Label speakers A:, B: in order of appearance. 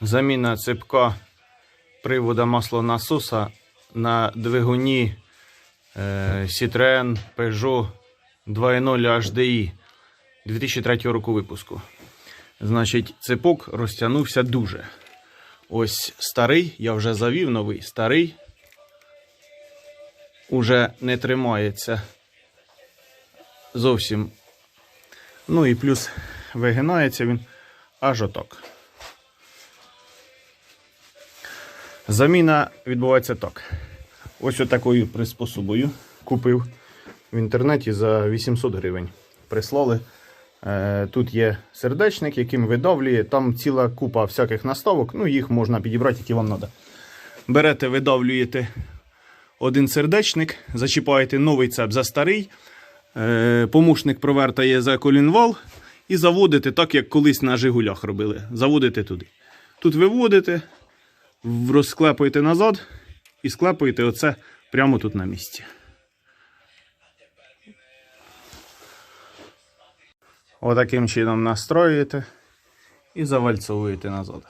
A: Заміна цепка привода маслонасоса на двигуні е, Citroen Peugeot 2.0 HDI 2003 року випуску. Значить, цепок розтягнувся дуже. Ось старий, я вже завів новий, старий уже не тримається зовсім. Ну і плюс вигинається він аж отак. Заміна відбувається так. Ось отакою приспособою купив в інтернеті за 800 гривень. Прислали. Е, Тут є сердечник, яким видавлює. Там ціла купа всяких наставок. Ну, їх можна підібрати, які вам треба. Берете, видавлюєте один сердечник, зачіпаєте новий цеп за старий. Е, Помушник провертає за колінвал і заводите так, як колись на Жигулях робили. Заводите туди. Тут виводите, розклепуєте назад і склепуєте оце прямо тут на місці. Отаким чином настроюєте і завальцовуєте назад.